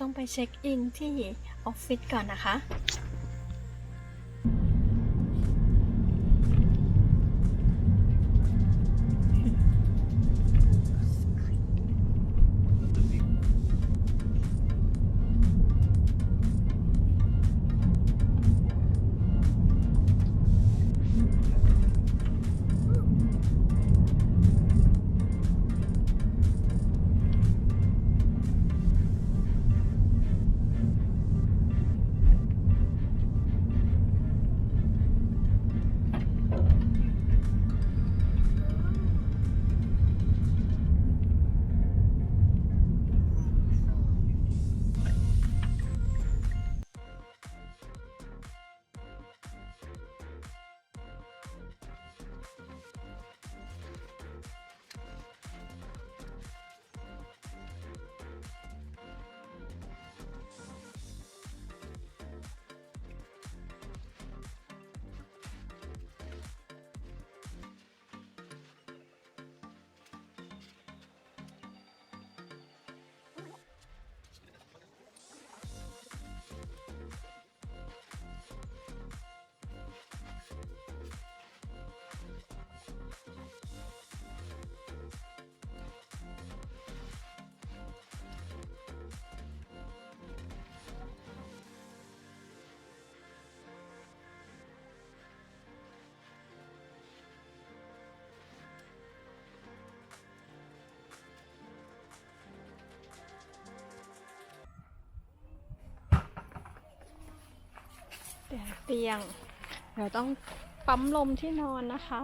ต้องไปเช็คอินที่ออฟฟิศก่อนนะคะ เตียง เดี๋ยวต้องปั๊มลมที่นอนนะคะ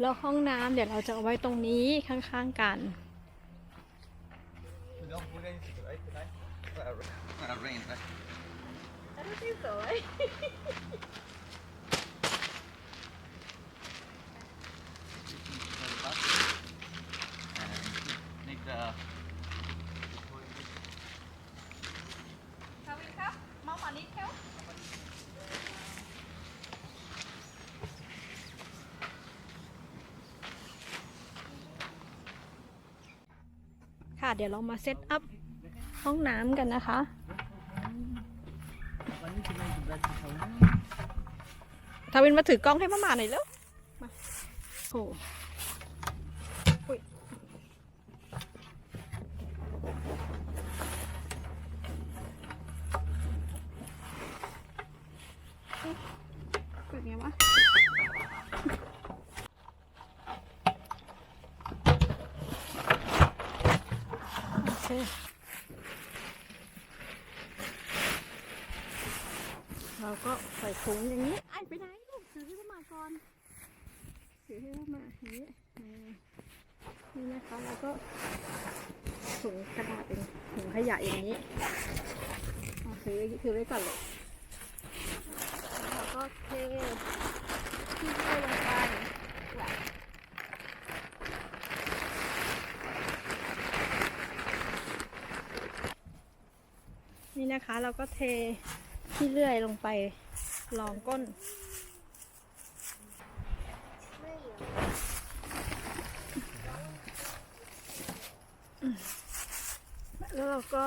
แล้วห้องน้ำเดี๋ยวเราจะเอาไว้ตรงนี้ข้างๆกัน We don't think so right tonight. Uh, rain, right? สวย And make the ทวินครับมาหมานิดเท่าค่ะ เดี๋ยวเรามาเซตอัพห้องน้ำกันนะคะทวินมาถือกล้องให้มาหมาหน่อยเร็วมาโอ้อุ๊ยเปิดไงวะ เราก็ใส่ถุงอย่างนี้ ไอ้ไปไหนลูกถือให้พ่อมาก่อนถือให้พ่อมาอย่างนี้นี่นะคะแล้วก็ถุงกระดาษเป็นถุงขยะอย่างนี้เอาถือถือไว้ก่อนเลยแล้วก็เทที่เทลงไป นี่นะคะ เราก็เทที่เลื่อยลงไปรองก้น แล้วเราก็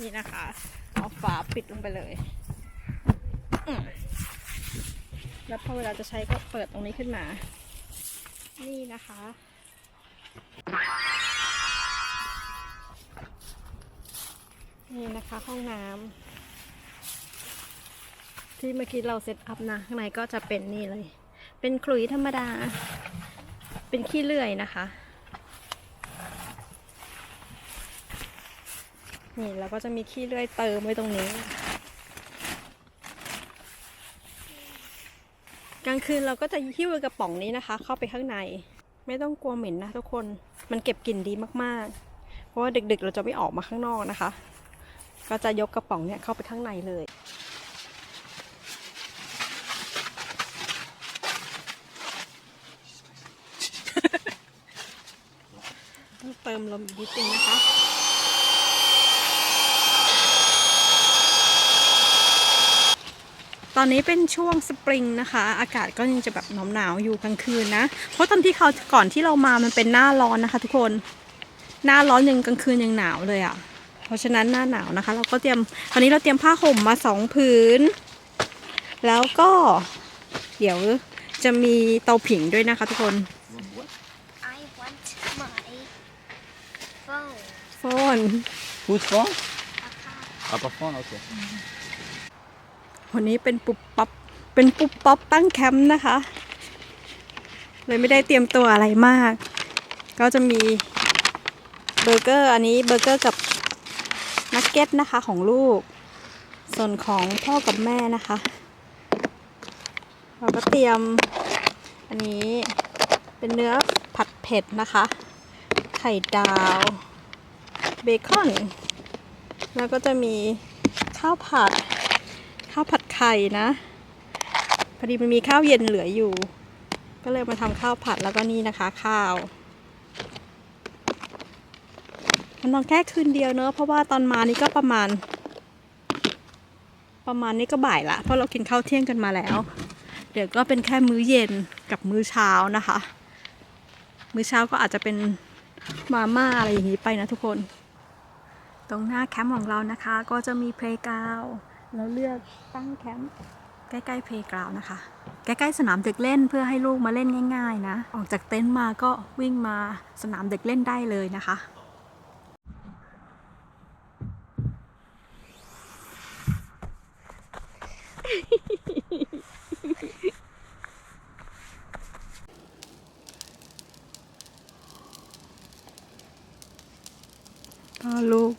นี่นะคะ เอาฝาปิดลงไปเลย แล้วพอเวลาจะใช้ก็เปิดตรงนี้ขึ้นมา นี่นะคะ นี่นะคะห้องน้ำที่เมื่อกี้เราเซตอัพนะข้างในก็จะเป็นนี่เลย เป็นขลุยธรรมดา เป็นขี้เลื่อยนะคะ นี่เราก็จะมีขี้เลื่อยเติมไว้ตรงนี้ กลางคืนเราก็จะหิ้วกระป๋องนี้นะคะ เข้าไปข้างใน ไม่ต้องกลัวเหม็นนะทุกคนมันเก็บกลิ่นดีมากๆ เพราะว่าดึกๆเราจะไม่ออกมาข้างนอกนะคะ ก็จะยกกระป๋องเนี่ยเข้าไปข้างในเลย ต้องเติมลมอีกนิดนึงนะคะ ตอนนี้เป็นช่วงสปริงนะคะ อากาศก็ยังจะแบบหนาวๆอยู่กลางคืนนะ เพราะตอนที่เขาก่อนที่เรามามันเป็นหน้าร้อนนะคะ ทุกคน หน้าร้อนยังกลางคืนยังหนาวเลยอะ่ะ เพราะฉะนั้นหน้าหนาวนะคะ เราก็เตรียมตอนนี้เราเตรียมผ้าห่มมาสองผืน แล้วก็เดี๋ยวจะมีเตาผิงด้วยนะคะทุกคน I want my phone. โฟน Whose phone? Okay. Upper phone, okay. วันนี้เป็นปุ๊บปั๊บ เป็นปุ๊บปั๊บตั้งแคมป์นะคะ เลยไม่ได้เตรียมตัวอะไรมาก ก็จะมีเบอร์เกอร์อันนี้เบอร์เกอร์กับ นักเก็ตนะคะของลูก ส่วนของพ่อกับแม่นะคะ เราก็เตรียม อันนี้เป็นเนื้อผัดเผ็ดนะคะ ไข่ดาว เบคอน แล้วก็จะมีข้าวผัด ข้าวผัดไข่นะ พอดีมันมีข้าวเย็นเหลืออยู่ ก็เลยมาทำข้าวผัดแล้วก็นี่นะคะ ข้าว มั นอนแค่คืนเดียวเนอะเพราะว่าตอนมานี่ก็ประมาณ ประมาณนี้ก็บ่ายละเพราะเรากินข้าวเที่ยงกันมาแล้ว เดี๋ยวก็เป็นแค่มื้อเย็นกับมื้อเช้านะคะ มื้อเช้าก็อาจจะเป็นมาม่าอะไรอย่างนี้ไปนะทุกคน ตรงหน้าแคมป์ของเรานะคะ ก็จะมีเพลกาวเราเลือกตั้งแคมป์ใกล้ๆเพลกาวนะคะ ใกล้ๆสนามเด็กเล่นเพื่อให้ลูกมาเล่นง่าย ๆ นะ ออกจากเต็นท์มาก็วิ่งมาสนามเด็กเล่นได้เลยนะคะ ก็ลูก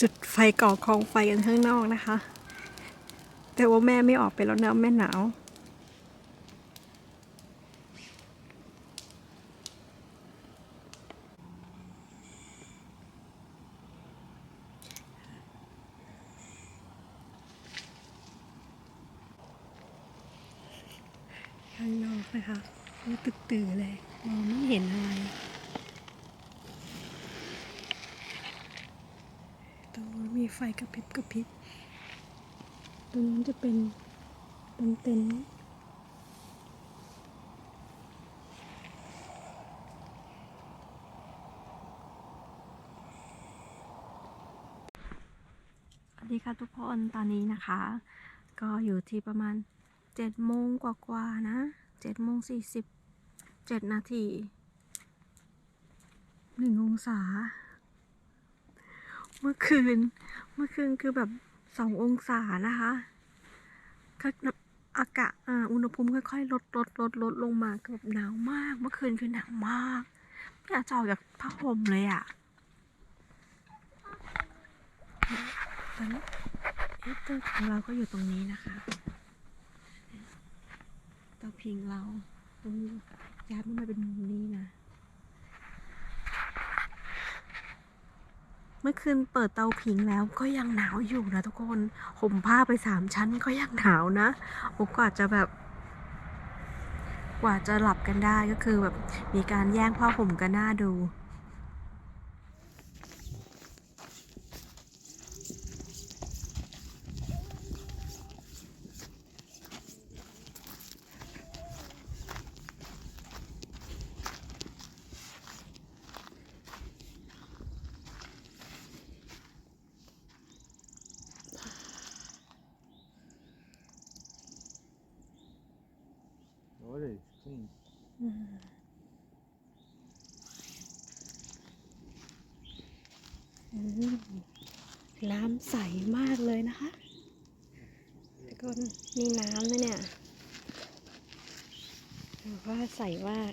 จุดไฟก่อกองไฟกันข้างนอกนะคะ แต่ว่าแม่ไม่ออกไปแล้วนะแม่หนาว ข้างนอกนะคะมืดตื่นเลยมองไม่เห็นอะไร ตรงนู้นมีไฟกระพริบกระพริบ ตรงนู้นจะเป็นตรงเต็นท์สวัสดีค่ะทุกคนตอนนี้นะคะ ก็อยู่ที่ประมาณ เจ็ดโมงกว่าๆนะเจ็ดโมงสี่สิบเจ็ดนาทีหนึ่งองศา เมื่อคืน เมื่อคืนคือแบบสององศานะคะอากาศอุณหภูมิค่อยๆ ลดลดลดลดลงมาคือแบบหนาวมาก เมื่อคืนคือหนาวมากไม่อยากจะออกจากผ้าห่มเลยอะ่ะตอนนี้เอ๊ะเตาของเราก็อยู่ตรงนี้นะคะ เตาพิงเราตรงนี้ย้ายมันมาเป็นมุมนี้นะ เมื่อคืนเปิดเตาผิงแล้วก็ยังหนาวอยู่นะทุกคนห่มผ้าไปสามชั้นก็ยังหนาวนะโอกว่าจะแบบกว่าจะหลับกันได้ก็คือแบบมีการแย่งผ้าห่มกันหน้าดู น้ำใสมากเลยนะคะทุกคนนี่น้ำนะเนี่ยว่าใสมาก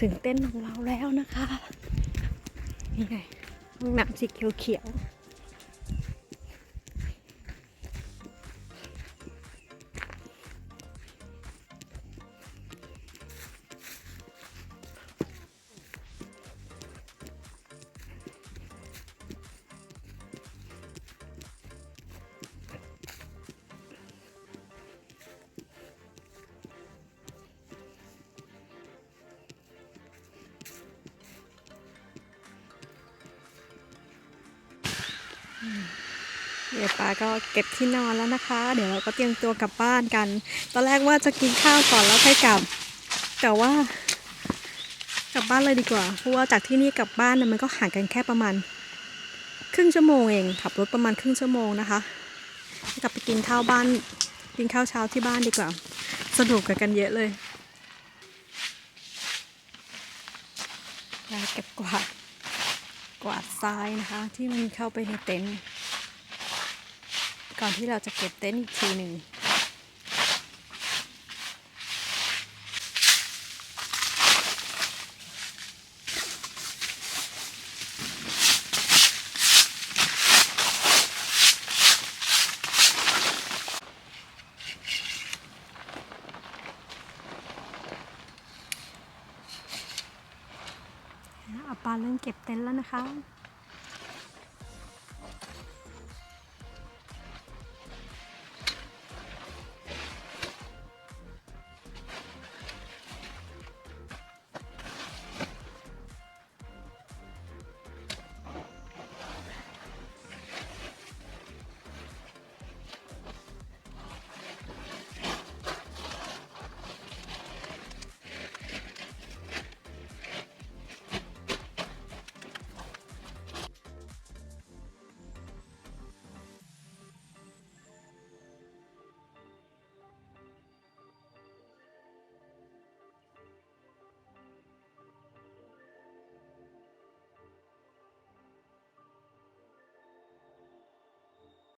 ถึงเต้นของเราแล้วนะคะ นี่ไงห้องน้ำสีเขียวๆ ดี๋ยวป้าก็เก็บที่นอนแล้วนะคะ เดี๋ยวเราก็เตรียมตัวกลับบ้านกัน ตอนแรกว่าจะกินข้าวก่อนแล้วค่อยกลับ แต่ว่ากลับบ้านเลยดีกว่า เพราะว่าจากที่นี่กลับบ้านเนี่ยมันก็ห่างกันแค่ประมาณ ครึ่งชั่วโมงเองขับรถประมาณครึ่งชั่วโมงนะคะ กลับไปกินข้าวบ้าน กินข้าวเช้าที่บ้านดีกว่า สนุกกับกันเยอะเลยล้วเก็บกวาดกวาดทรายนะคะ ที่มันเข้าไปในเต็นท์ ก่อนที่เราจะเก็บเต็นท์อีกทีหนึ่งเอาปลาเริ่มเก็บเต็นท์แล้วนะคะ